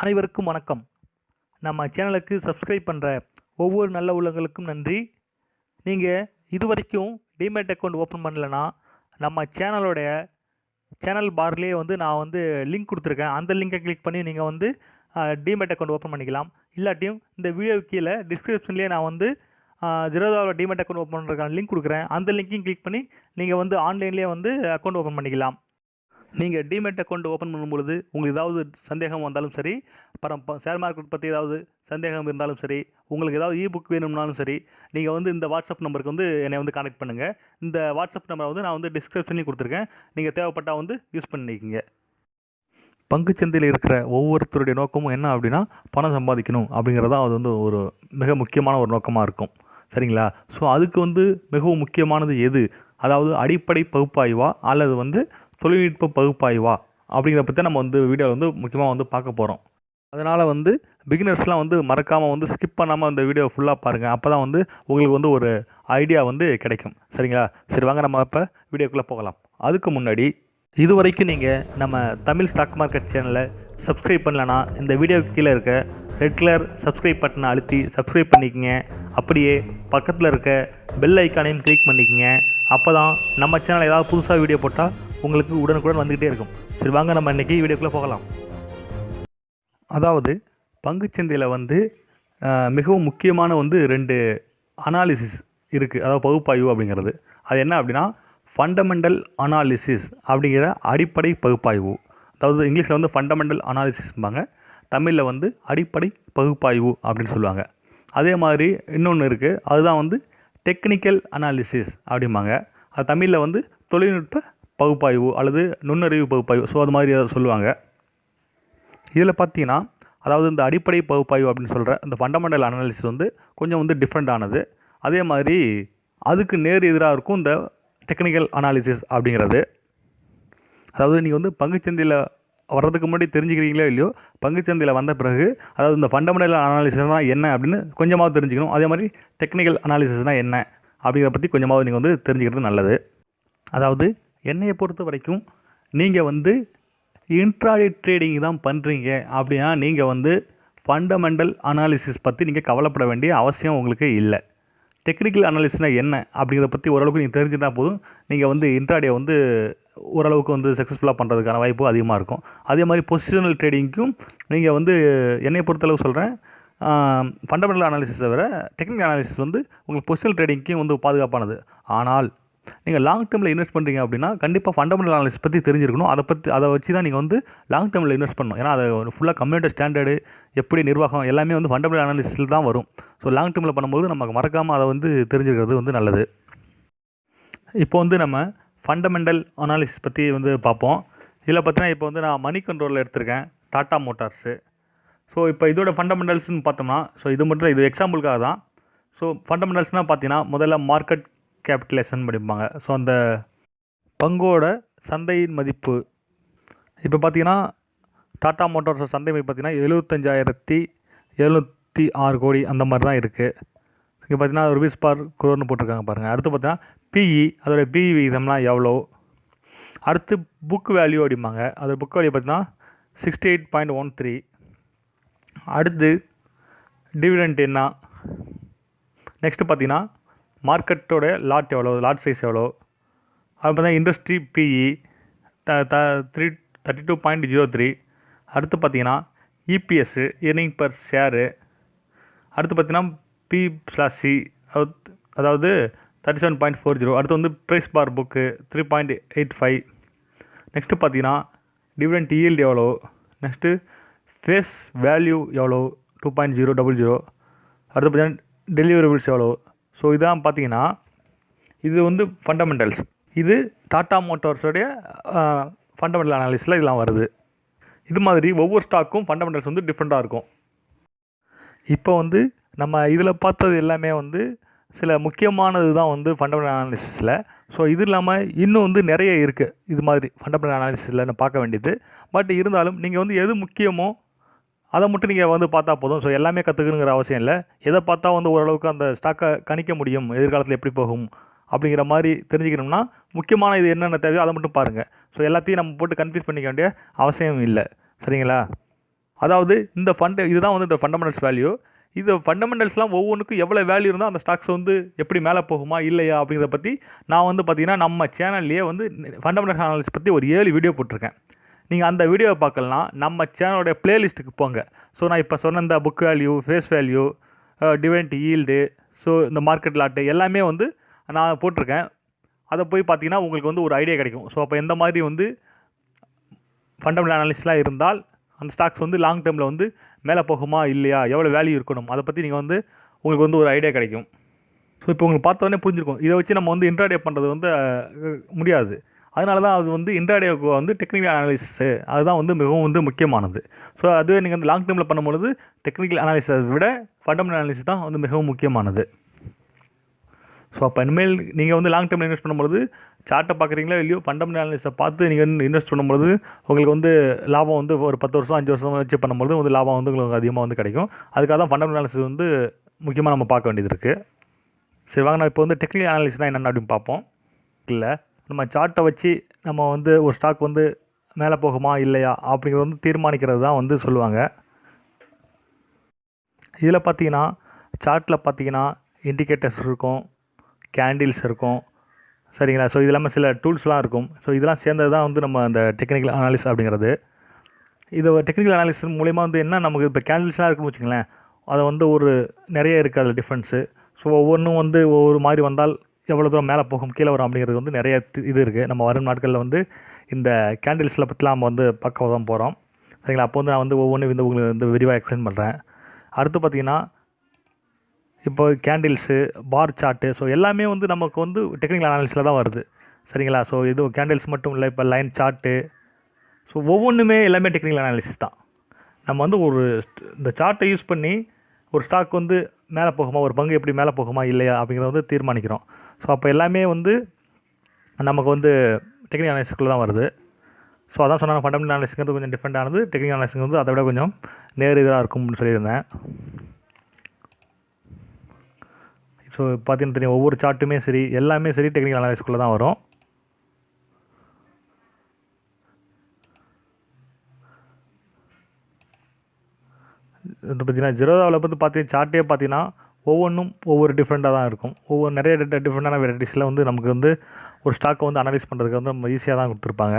அனைவருக்கும் வணக்கம். நம்ம சேனலுக்கு சப்ஸ்கிரைப் பண்ணுற ஒவ்வொரு நல்ல உள்ளங்களுக்கும் நன்றி. நீங்கள் இது வரைக்கும் டிமேட் அக்கௌண்ட் ஓப்பன் பண்ணலைன்னா நம்ம சேனலோடைய சேனல் பார்லேயே வந்து நான் வந்து லிங்க் கொடுத்துருக்கேன். அந்த லிங்கை கிளிக் பண்ணி நீங்கள் வந்து டிமேட் அக்கௌண்ட் ஓப்பன் பண்ணிக்கலாம். இல்லாட்டியும் இந்த வீடியோ கீழே டிஸ்கிரிப்ஷன்லேயே நான் வந்து ஜீரோதாவில் டிமேட் அக்கௌண்ட் ஓப்பன் பண்ணுறதுக்கான லிங்க் கொடுக்குறேன். அந்த லிங்க்கையும் கிளிக் பண்ணி நீங்கள் வந்து ஆன்லைன்லேயே வந்து அக்கௌண்ட் ஓப்பன் பண்ணிக்கலாம். நீங்கள் டிமெட் அக்கௌண்ட் ஓப்பன் பண்ணும்பொழுது உங்களுக்கு ஏதாவது சந்தேகம் வந்தாலும் சரி அப்புறம் ஷேர் மார்க்கெட் பற்றி ஏதாவது சந்தேகம் இருந்தாலும் சரி உங்களுக்கு ஏதாவது இ புக் வேணும்னாலும் சரி நீங்கள் வந்து இந்த வாட்ஸ்அப் நம்பருக்கு வந்து என்னை வந்து கான்டெக்ட் பண்ணுங்கள் இந்த வாட்ஸ்அப் நம்பரை வந்து நான் வந்து டிஸ்கிரிப்ஷன்லையும் கொடுத்துருக்கேன். நீங்கள் தேவைப்பட்டால் வந்து யூஸ் பண்ணிக்கிங்க. பங்குச்சந்தையில் இருக்கிற ஒவ்வொருத்தருடைய நோக்கமும் என்ன அப்படின்னா பணம் சம்பாதிக்கணும் அப்படிங்கிறது தான் அது வந்து ஒரு மிக முக்கியமான ஒரு நோக்கமாக இருக்கும். சரிங்களா? ஸோ அதுக்கு வந்து மிகவும் முக்கியமானது எது? அதாவது அடிப்படை பகுப்பாய்வா அல்லது வந்து தொழில்நுட்ப பகுப்பாய்வா அப்படிங்கிறத பற்றி நம்ம வந்து வீடியோவில் வந்து முக்கியமாக வந்து பார்க்க போகிறோம் அதனால் வந்து பிகினர்ஸ்லாம் வந்து மறக்காமல் வந்து ஸ்கிப் பண்ணாமல் அந்த வீடியோ ஃபுல்லாக பாருங்கள் அப்போ தான் வந்து உங்களுக்கு வந்து ஒரு ஐடியா வந்து கிடைக்கும். சரிங்களா? சரி வாங்க நம்ம இப்போ வீடியோக்குள்ளே போகலாம். அதுக்கு முன்னாடி இது வரைக்கும் நீங்கள் நம்ம தமிழ் ஸ்டாக் மார்க்கெட் சேனலை சப்ஸ்கிரைப் பண்ணலன்னா இந்த வீடியோக்கு கீழே இருக்க ரெட் கலர் சப்ஸ்கிரைப் பட்டனை அழுத்தி சப்ஸ்கிரைப் பண்ணிக்கங்க. அப்படியே பக்கத்தில் இருக்க பெல் ஐக்கானையும் கிளிக் பண்ணிக்கங்க. அப்போ தான் நம்ம சேனல் ஏதாவது புதுசாக வீடியோ போட்டால் உங்களுக்கு உடனுக்குடன் வந்துக்கிட்டே இருக்கும். சரி வாங்க நம்ம இன்றைக்கி வீடியோக்குள்ளே போகலாம். அதாவது பங்குச்சந்தையில் வந்து மிகவும் முக்கியமான வந்து ரெண்டு அனாலிசிஸ் இருக்குது அதாவது பகுப்பாய்வு அப்படிங்கிறது. அது என்ன அப்படின்னா ஃபண்டமெண்டல் அனாலிசிஸ் அப்படிங்கிற அடிப்படை பகுப்பாய்வு. அதாவது இங்கிலீஷில் வந்து ஃபண்டமெண்டல் அனாலிசிஸ்பாங்க தமிழில் வந்து அடிப்படை பகுப்பாய்வு அப்படின்னு சொல்லுவாங்க. அதே மாதிரி இன்னொன்று இருக்குது அதுதான் வந்து டெக்னிக்கல் அனாலிசிஸ் அப்படிம்பாங்க. அது தமிழில் வந்து தொழில்நுட்ப பகுப்பாய்வு அல்லது நுண்ணறிவு பகுப்பாய்வு. ஸோ அது மாதிரி சொல்லுவாங்க. இதில் பார்த்தீங்கன்னா அதாவது இந்த அடிப்படை பகுப்பாய்வு அப்படின்னு சொல்கிற இந்த ஃபண்டமெண்டல் அனாலிசிஸ் வந்து கொஞ்சம் வந்து டிஃப்ரெண்ட் ஆனது. அதே மாதிரி அதுக்கு நேர் எதிராக இருக்கும் இந்த டெக்னிக்கல் அனாலிசிஸ் அப்படிங்கிறது. அதாவது நீங்கள் வந்து பங்குச்சந்தையில் வர்றதுக்கு முன்னாடி தெரிஞ்சுக்கிறீங்களோ இல்லையோ பங்குச்சந்தையில் வந்த பிறகு அதாவது இந்த ஃபண்டமெண்டல் அனாலிசிஸ்னால் என்ன அப்படின்னு கொஞ்சமாக தெரிஞ்சுக்கணும். அதே மாதிரி டெக்னிக்கல் அனாலிசிஸ்னால் என்ன அப்படிங்கிறத பற்றி கொஞ்சமாவது நீங்கள் வந்து தெரிஞ்சுக்கிறது நல்லது. அதாவது என்னையை பொறுத்த வரைக்கும் நீங்கள் வந்து இன்ட்ராடே ட்ரேடிங் தான் பண்ணுறீங்க அப்படின்னா நீங்கள் வந்து ஃபண்டமெண்டல் அனாலிசிஸ் பற்றி நீங்கள் கவலைப்பட வேண்டிய அவசியம் உங்களுக்கு இல்லை. டெக்னிக்கல் அனாலிசிஸ்னால் என்ன அப்படிங்கிறத பற்றி ஓரளவுக்கு நீங்கள் தெரிஞ்சுட்டா போதும். நீங்கள் வந்து இன்ட்ராடே வந்து ஓரளவுக்கு வந்து சக்ஸஸ்ஃபுல்லாக பண்ணுறதுக்கான வாய்ப்பு அதிகமாக இருக்கும். அதே மாதிரி பொசிஷனல் ட்ரேடிங்க்கும் நீங்கள் வந்து என்னை பொறுத்தளவு சொல்கிறேன் ஃபண்டமெண்டல் அனாலிசிஸ் தவிர டெக்னிக்கல் அனாலிசிஸ் வந்து உங்களுக்கு பொசிஷனல் ட்ரேடிங்க்கும் வந்து பாதுகாப்பானது. ஆனால் நீங்கள் லாங் டேர்மில் இன்வெஸ்ட் பண்ணுறீங்க அப்படின்னா கண்டிப்பாக ஃபண்டமெண்டல் அனாலிசிஸ் பற்றி தெரிஞ்சிருக்கணும். அதை பற்றி அதை வச்சு தான் நீங்கள் வந்து லாங் டேர்மில் இன்வெஸ்ட் பண்ணணும். ஏன்னா அது ஃபுல்லாக கம்யூனிட்டி ஸ்டாண்டர்டு எப்படி நிர்வாகம் எல்லாமே வந்து ஃபண்டமெண்டல் அனாலிசிஸில் தான் வரும். ஸோ லாங் டேர்மில் பண்ணும்போது நமக்கு மறக்காமல் அதை வந்து தெரிஞ்சுக்கிறது வந்து நல்லது. இப்போ வந்து நம்ம ஃபண்டமெண்டல் அனாலிசிஸ் பற்றி வந்து பார்ப்போம். இதில் பார்த்தீங்கன்னா இப்போ வந்து நான் மணி கண்ட்ரோலில் எடுத்திருக்கேன். டாட்டா மோட்டார்ஸு ஸோ இப்போ இதோட ஃபண்டமெண்டல்ஸ்னு பார்த்தோம்னா ஸோ இது மட்டும் இது எக்ஸாம்பிளுக்காக தான் ஸோ ஃபண்டமெண்டல்ஸ்னால் பார்த்தீங்கன்னா முதல்ல மார்க்கெட் கேபிட்டலேஷன் படிப்பாங்க. ஸோ அந்த பங்கோட சந்தையின் மதிப்பு. இப்போ பார்த்தீங்கன்னா டாட்டா மோட்டார்ஸ் சந்தை மதிப்பு பார்த்தீங்கன்னா எழுபத்தஞ்சாயிரத்தி எழுநூற்றி ஆறு கோடி அந்த மாதிரி தான் இருக்குது இங்கே பார்த்தீங்கன்னா ருபீஸ் பார் குரோர்னு போட்டிருக்காங்க பாருங்கள் அடுத்து பார்த்தீங்கன்னா பிஇ அதோட பிஇ விகிதம்லாம் எவ்வளோ அடுத்து புக் வேல்யூ அப்படிம்பாங்க. அதோட புக் வேல்யூ பார்த்தீங்கன்னா sixty eight point one three அடுத்து டிவிடெண்ட் என்ன? நெக்ஸ்ட்டு பார்த்தீங்கன்னா மார்க்கெட்டோட லாட் எவ்வளோ லாட் சைஸ் எவ்வளோ? அது பார்த்தா industry PE the the three thirty two point zero three அடுத்து பார்த்தீங்கன்னா இபிஎஸ்ஸு இயர்னிங் பர் ஷேரு அடுத்து பார்த்தீங்கன்னா பி ஸ்லாஸ் சி அதாவது thirty seven point four zero அடுத்து வந்து price per book three point eight five next பார்த்தீங்கன்னா டிவிடெண்ட் yield எவ்வளோ? Next face value எவ்வளோ? Two point zero double zero அடுத்து பார்த்தீங்கன்னா டெலிவரபிள்ஸ் எவ்வளோ? ஸோ இதான் பார்த்தீங்கன்னா இது வந்து ஃபண்டமெண்டல்ஸ் இது டாட்டா மோட்டார்ஸோடைய ஃபண்டமெண்டல் அனாலிஸில் இதெல்லாம் வருது. இது மாதிரி ஒவ்வொரு ஸ்டாக்கும் ஃபண்டமெண்டல்ஸ் வந்து டிஃப்ரெண்ட்டாக இருக்கும். இப்போ வந்து நம்ம இதில் பார்த்தது எல்லாமே வந்து சில முக்கியமானது தான் வந்து ஃபண்டமெண்டல் அனாலிசிஸில் ஸோ இது இல்லாமல் இன்னும் வந்து நிறைய இருக்குது இது மாதிரி ஃபண்டமெண்டல் அனாலிசிஸில் நான் பார்க்க வேண்டியது. பட் இருந்தாலும் நீங்கள் வந்து எது முக்கியமோ அதை மட்டும் நீங்கள் வந்து பார்த்தா போதும். ஸோ எல்லாமே கற்றுக்கணுங்கிற அவசியம் இல்லை. எதை பார்த்தா வந்து ஓரளவுக்கு அந்த ஸ்டாக்கை கணிக்க முடியும் எதிர்காலத்தில் எப்படி போகும் அப்படிங்கிற மாதிரி தெரிஞ்சுக்கணும்னா முக்கியமான இது என்னென்ன தேவையோ அதை மட்டும் பாருங்கள் ஸோ எல்லாத்தையும் நம்ம போட்டு கன்ஃபியூஸ் பண்ணிக்க வேண்டிய அவசியம் இல்லை. சரிங்களா? அதாவது இந்த ஃபண்ட் இதுதான் வந்து இந்த ஃபண்டமெண்டல்ஸ் வேல்யூ இது ஃபண்டமெண்டல்ஸ்லாம் ஒவ்வொன்றுக்கும் எவ்வளோ வேல்யூ இருந்தால் அந்த ஸ்டாக்ஸ் வந்து எப்படி மேலே போகுமா இல்லையா அப்படிங்கிறத பற்றி நான் வந்து பார்த்திங்கன்னா நம்ம சேனல்லையே வந்து ஃபண்டமெண்டல் அனாலிசிஸ் பற்றி ஒரு ஏழு வீடியோ போட்டிருக்கேன். நீங்கள் அந்த வீடியோவை பார்க்கலாம். நம்ம சேனலோடைய பிளேலிஸ்ட்டுக்கு போங்க. ஸோ நான் இப்போ சொன்ன uh, இந்த book value face value dividend yield so இந்த மார்க்கெட் லாட்டு எல்லாமே வந்து நான் போட்டிருக்கேன். அதை போய் பார்த்தீங்கன்னா உங்களுக்கு வந்து ஒரு ஐடியா கிடைக்கும். ஸோ அப்போ எந்த மாதிரி வந்து ஃபண்டமெண்டல் அனாலிசிஸ்லாம் இருந்தால் அந்த ஸ்டாக்ஸ் வந்து லாங் டேர்மில் வந்து மேலே போகுமா இல்லையா எவ்வளோ வேல்யூ இருக்கணும் அதை பற்றி நீங்கள் வந்து உங்களுக்கு வந்து ஒரு ஐடியா கிடைக்கும். ஸோ இப்போ உங்களுக்கு பார்த்தோன்னே புரிஞ்சிருக்கும். இதை வச்சு நம்ம வந்து இன்ட்ராடே பண்ணுறது வந்து முடியாது. அதனால தான் அது வந்து இன்ட்ராடே வந்து டெக்னிக்கல் அனாலிசிஸு அதுதான் வந்து மிகவும் வந்து முக்கியமானது. ஸோ அதுவே நீங்கள் வந்து லாங் டேர்மில் பண்ணும்பொழுது டெக்னிக்கல் அனாலிசிஸை விட ஃபண்டமெண்டல் அனாலிசிஸ் தான் வந்து மிகவும் முக்கியமானது. ஸோ அப்போ இனிமேல் நீங்கள் வந்து லாங் டேர்மில் இன்வெஸ்ட் பண்ணும்பொழுது சார்ட்டை பார்க்குறீங்களா இல்லையோ ஃபண்டமெண்டல் அனாலிசிஸை பார்த்து நீங்கள் வந்து இன்வெஸ்ட் பண்ணும்போது உங்களுக்கு வந்து லாபம் வந்து ஒரு பத்து வருஷம் அஞ்சு வருஷம் வச்சு பண்ணும்போது வந்து லாபம் வந்து உங்களுக்கு அதிகமாக வந்து கிடைக்கும். அதுக்காக தான் ஃபண்டமெண்டல் அனாலிசிஸ் வந்து முக்கியமாக நம்ம பார்க்க வேண்டியது இருக்குது சரி வாங்க நான் இப்போ வந்து டெக்னிக்கல் அனாலிசிஸ்னால் என்னென்ன அப்படின்னு பார்ப்போம். இல்லை? நம்ம சார்ட்டை வச்சு நம்ம வந்து ஒரு ஸ்டாக் வந்து மேலே போகுமா இல்லையா அப்படிங்கிறது வந்து தீர்மானிக்கிறது தான் வந்து சொல்லுவாங்க. இதில் பார்த்தீங்கன்னா சார்ட்டில் பார்த்தீங்கன்னா இண்டிகேட்டர்ஸ் இருக்கும் கேண்டில்ஸ் இருக்கும் சரிங்களா? ஸோ இது இல்லாமல் சில டூல்ஸ்லாம் இருக்கும். ஸோ இதெல்லாம் சேர்ந்தது தான் வந்து நம்ம அந்த டெக்னிக்கல் அனாலிஸ் அப்படிங்கிறது. இது டெக்னிக்கல் அனாலிஸ் மூலயமா வந்து என்ன நமக்கு இப்போ கேண்டில்ஸ்லாம் இருக்குன்னு வச்சுங்களேன் அதை வந்து ஒரு நிறைய இருக்குது அதில் டிஃப்ரென்ஸு ஸோ ஒவ்வொன்றும் வந்து ஒவ்வொரு மாதிரி வந்தால் எவ்வளோ தூரம் மேலே போகும் கீழே வரும் அப்படிங்கிறது வந்து நிறைய இது இருக்குது நம்ம வரும் நாட்களில் வந்து இந்த கேண்டில்ஸில் பற்றிலாம் நம்ம வந்து பக்கம் தான் போகிறோம் சரிங்களா? அப்போ வந்து நான் வந்து ஒவ்வொன்றும் வந்து உங்களுக்கு வந்து விரிவாக எக்ஸ்பிளைன் பண்ணுறேன் அடுத்து பார்த்தீங்கன்னா இப்போ கேண்டில்ஸு பார் சார்ட்டு ஸோ எல்லாமே வந்து நமக்கு வந்து டெக்னிக்கல் அனாலிசிஸில் தான் வருது. சரிங்களா? ஸோ இது கேண்டில்ஸ் மட்டும் இல்லை இப்போ லைன் சார்ட்டு ஸோ ஒவ்வொன்றுமே எல்லாமே டெக்னிக்கல் அனாலிசிஸ் தான். நம்ம வந்து ஒரு இந்த சார்ட்டை யூஸ் பண்ணி ஒரு ஸ்டாக் வந்து மேலே போகுமா ஒரு பங்கு எப்படி மேலே போகுமா இல்லையா அப்படிங்கிறத வந்து தீர்மானிக்கிறோம். ஸோ அப்போ எல்லாமே வந்து நமக்கு வந்து டெக்னிக்கல் அனாலிசிஸ்க்குள்ளே தான் வருது. ஸோ அதான் சொன்னாங்க ஃபண்டமெண்டல் அனாலிசிங்கிறது கொஞ்சம் டிஃப்ரெண்ட் ஆனது டெக்னிக்கல் அனாலிசிங் வந்து அதை விட கொஞ்சம் நேர் இதாக இருக்கும்னு சொல்லியிருந்தேன். ஸோ பார்த்தீங்கன்னா தெரியும் ஒவ்வொரு சார்ட்டுமே சரி எல்லாமே சரி டெக்னிக்கல் அனாலிசிஸ்க்குள்ளே தான் வரும். இது பார்த்தீங்கன்னா ஜெரோதாவில் வந்து பார்த்தீங்கன்னா சார்ட்டே பார்த்தீங்கன்னா ஒவ்வொன்றும் ஒவ்வொரு டிஃப்ரெண்ட்டாக தான் இருக்கும். ஒவ்வொரு நிறைய டிஃப்ரெண்ட்டான வெரைட்டிஸில் வந்து நமக்கு வந்து ஒரு ஸ்டாக்கை வந்து அனலைஸ் பண்ணுறதுக்கு வந்து நம்ம ஈஸியாக தான் கொடுத்துருப்பாங்க.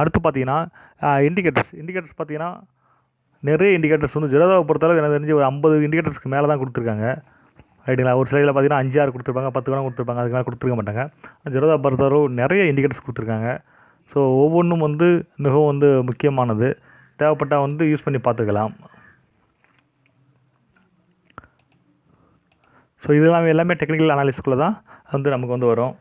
அடுத்து பார்த்தீங்கன்னா இண்டிகேட்டர்ஸ் இண்டிகேட்டர்ஸ் பார்த்தீங்கன்னா நிறைய இண்டிகேட்டர்ஸ் வந்து ஜெரோதாவை பொறுத்தளவு எனக்கு தெரிஞ்சு ஒரு ஐம்பது இண்டிகேட்டர்ஸ்க்கு மேலே தான் கொடுத்துருக்காங்க. ரைட்டுங்களா ஒரு சிலையில் பார்த்தீங்கன்னா அஞ்சு ஆறு கொடுத்துருப்பாங்க பத்து வேணால் கொடுத்துருப்பாங்க அதுக்கு மேலே கொடுத்துருக்க மாட்டாங்க. ஜெரோதா பொறுத்தளவு நிறைய இண்டிகேட்டர்ஸ் கொடுத்துருக்காங்க. ஸோ ஒவ்வொன்றும் வந்து மிகவும் வந்து முக்கியமானது. தேவைப்பட்டால் வந்து யூஸ் பண்ணி பார்த்துக்கலாம். ஸோ இதெல்லாம் எல்லாமே டெக்னிக்கல் அனாலிசிஸ்குள்ளே தான் வந்து நமக்கு வந்து வரும்.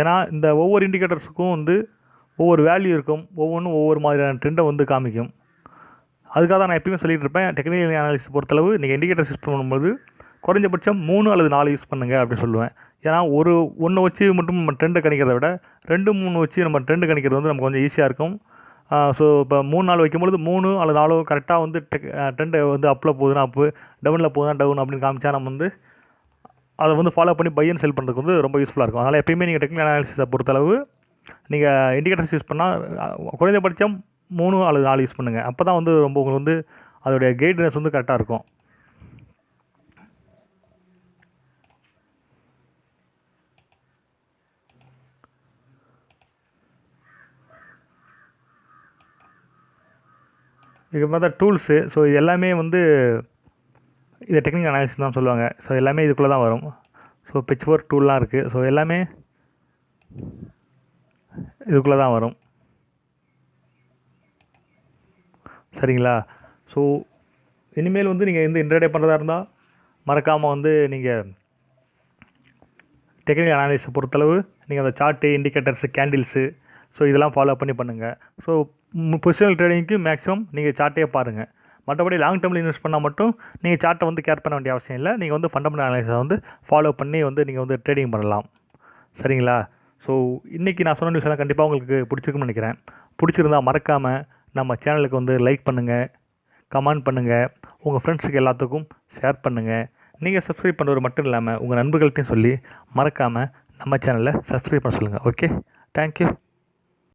ஏன்னா இந்த ஒவ்வொரு இண்டிகேட்டர்ஸுக்கும் வந்து ஒவ்வொரு வேல்யூ இருக்கும். ஒவ்வொன்றும் ஒவ்வொரு மாதிரியான ட்ரெண்டை வந்து காமிக்கும். அதுக்காக தான் நான் எப்பயுமே சொல்லிட்டு இருப்பேன் டெக்னிக்கல் அனாலிசிஸ் பொறுத்தளவு நீங்கள் இண்டிகேட்டர் சிஸ்டம் பண்ணும்போது குறைஞ்சபட்சம் மூணு அல்லது நாலு யூஸ் பண்ணுங்கள் அப்படின்னு சொல்லுவேன். ஏன்னா ஒரு ஒன்று வச்சு மட்டும் நம்ம ட்ரெண்டை கணிக்கிறத விட ரெண்டு மூணு வச்சு நம்ம ட்ரெண்டு கணிக்கிறது வந்து நமக்கு கொஞ்சம் ஈஸியாக இருக்கும். ஸோ இப்போ மூணு நாள் வைக்கும்பொழுது மூணு அல்லது நாலோ கரெக்டாக வந்து டெக் ட்ரெண்டு வந்து அப்பில் போகுதுன்னா அப்பு டவுனில் போகுதுன்னா டவுன் அப்படின்னு காமிச்சா நம்ம வந்து அதை வந்து ஃபாலோ பண்ணி பையன் செல் பண்ணுறதுக்கு வந்து ரொம்ப யூஸ்ஃபுல்லாக இருக்கும். அதனால் எப்பயுமே நீங்கள் டெக்னிக்கல் அனாலிசிஸை பொறுத்தளவு நீங்கள் இண்டிகேட்டர்ஸ் யூஸ் பண்ணால் குறைந்தபட்சம் மூணு அல்லது நாலு யூஸ் பண்ணுங்கள் அப்போ தான் வந்து ரொம்ப உங்களுக்கு வந்து அதோடைய கைட்னஸ் வந்து கரெக்டாக இருக்கும். இதுக்கு பார்த்தா டூல்ஸு. ஸோ இது எல்லாமே வந்து இது டெக்னிக்கல் அனாலிசிஸ் தான் சொல்லுவாங்க. ஸோ எல்லாமே இதுக்குள்ளே தான் வரும். ஸோ பிச் ஃபோர் டூல்லாம் இருக்குது ஸோ எல்லாமே இதுக்குள்ளே தான் வரும். சரிங்களா? ஸோ இனிமேல் வந்து நீங்கள் எந்த இன்டர்டே பண்ணுறதா இருந்தால் மறக்காமல் வந்து நீங்கள் டெக்னிக்கல் அனாலிசிஸை பொறுத்தளவு நீங்கள் அந்த சார்ட்டு இண்டிகேட்டர்ஸு கேண்டில்ஸு ஸோ இதெல்லாம் ஃபாலோ பண்ணி பண்ணுங்கள் ஸோ பொசிஷனல் ட்ரேடிங்க்கு மேக்ஸிமம் நீங்கள் சார்ட்டே பாருங்கள் மற்றபடி லாங் டேர்மில் இன்வெஸ்ட் பண்ணால் மட்டும் நீங்கள் சார்ட்டை வந்து கேர் பண்ண வேண்டிய அவசியம் இல்லை. நீங்கள் வந்து ஃபண்டமெண்டல் அனாலிசிஸை வந்து ஃபாலோ பண்ணி வந்து நீங்கள் வந்து ட்ரேடிங் பண்ணலாம். சரிங்களா? ஸோ இன்றைக்கி நான் சொன்ன நியூஸ் எல்லாம் கண்டிப்பாக உங்களுக்கு பிடிச்சிருக்குன்னு நினைக்கிறேன். பிடிச்சிருந்தா மறக்காமல் நம்ம சேனலுக்கு வந்து லைக் பண்ணுங்கள் கமெண்ட் பண்ணுங்கள் உங்கள் ஃப்ரெண்ட்ஸுக்கு எல்லாத்துக்கும் ஷேர் பண்ணுங்கள் நீங்கள் சப்ஸ்கிரைப் பண்ணுறது மட்டும் இல்லாமல் உங்கள் நண்பர்கள்ட்டையும் சொல்லி மறக்காமல் நம்ம சேனலை சப்ஸ்கிரைப் பண்ண சொல்லுங்கள் ஓகே தேங்க்யூ